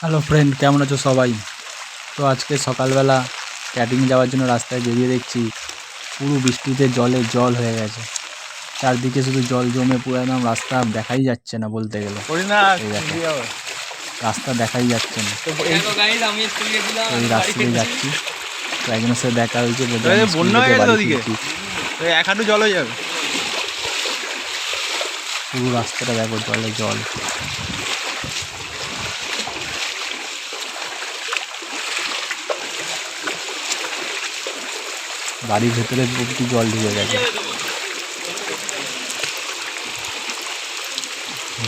Hello friend কেমন আছো সবাই? তো আজকে সকালবেলা ক্যাটিং যাওয়ার জন্য রাস্তায় বেরিয়ে দেখছি পুরো বৃষ্টিতে জলে জল হয়ে গেছে। চারদিকে শুধু জল জমে পুরো একদম রাস্তা দেখাই যাচ্ছে না বলতে গেলে। রাস্তা দেখাই যাচ্ছে না। তো এই- দেখো গাইজ আমি স্কুল গেছিলাম তো এই রাস্তা দিয়ে যাচ্ছি। তো একজনের সাথে দেখা হয়েছে হয়ে এক হাঁটু জল হয়ে যাবে। পুরো রাস্তাটা দেখো জলে জল। বাড়ির ভেতরে অব্দি জল ঢুকে গেছে।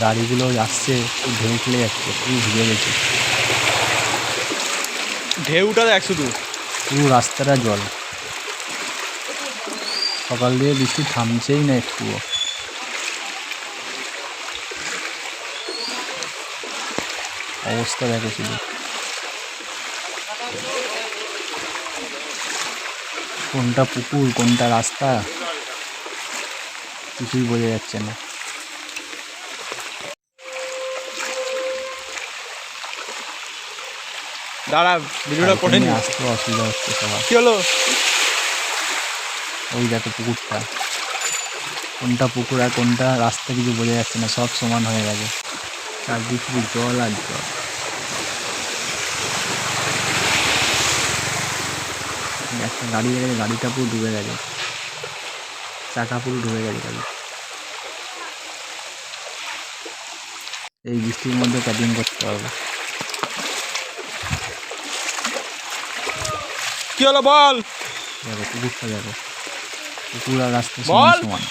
গাড়িগুলো আসছে খুব ঢেউ খেলে যাচ্ছে পুরো ভিজে গেছে। ঢেউটা দেখ শুধু। পুরো রাস্তাটা জল। সকাল দিয়ে বৃষ্টি থামছেই না একটুও। অবস্থা দেখো শুধু। কোনটা পুকুর কোনটা রাস্তা? কিছুই বোঝা যাচ্ছে না। দাঁড়া ভিডিওটা করে নি সাইকেল অসুবিধা হচ্ছে সবার। কি হলো? ওই দেখো পুকুরটা। কোনটা পুকুর আর কোনটা রাস্তা কিছু বোঝা যাচ্ছে না সব সমান হয়ে গেছে। চারদিক শুধু জল আর জল। একটা গাড়ি গেছে গাড়িটা পুরো ডুবে গেছে। চাকা পুরো ডুবে গেছে গাড়ি। এই বৃষ্টির মধ্যে ক্যাটিং করতে হবে। কি হলো বল? দেখো পুকুরটা দেখো। পুকুর আর রাস্তা সমান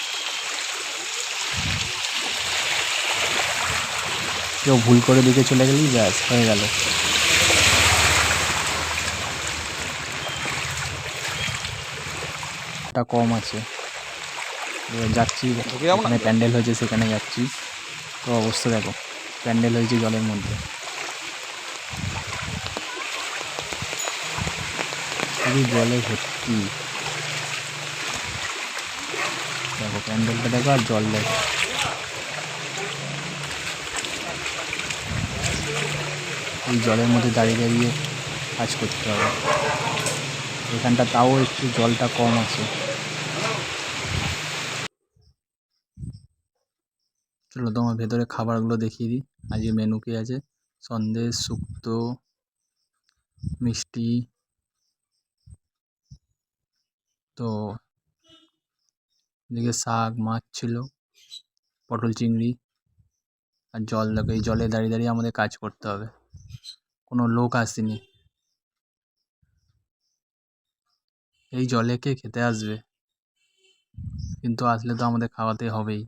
কেউ ভুল করে দিকে চলে গেলেই ব্যাস হয়ে গেল। টা কম আছে। এবার যাচ্ছি এখানে প্যান্ডেল হয়েছে সেখানে যাচ্ছি। তো অবস্থা দেখো প্যান্ডেল হয়েছে জলের মধ্যে। জলে ভর্তি। দেখো প্যান্ডেলটা দেখো আর জল দেখো। এই জলের মধ্যে দাঁড়িয়ে দাঁড়িয়ে কাজ করতে হবে। এখানটা তাও একটু জলটা কম আছে। চলো তোমার ভেতরে খাবারগুলো দেখিয়ে দিই। আজকে মেনু কি আছে? সন্দেশ, শুক্তো, মিষ্টি। তো এদিকে শাক, মাছ ছিল, পটল চিংড়ি আর জল। দেখো, এই জলে দাঁড়িয়ে দাঁড়িয়ে আমাদের কাজ করতে হবে। কোনো লোক আসেনি। এই জলে কে খেতে আসবে? কিন্তু আসলে তো আমাদের খাওয়াতে হবেই।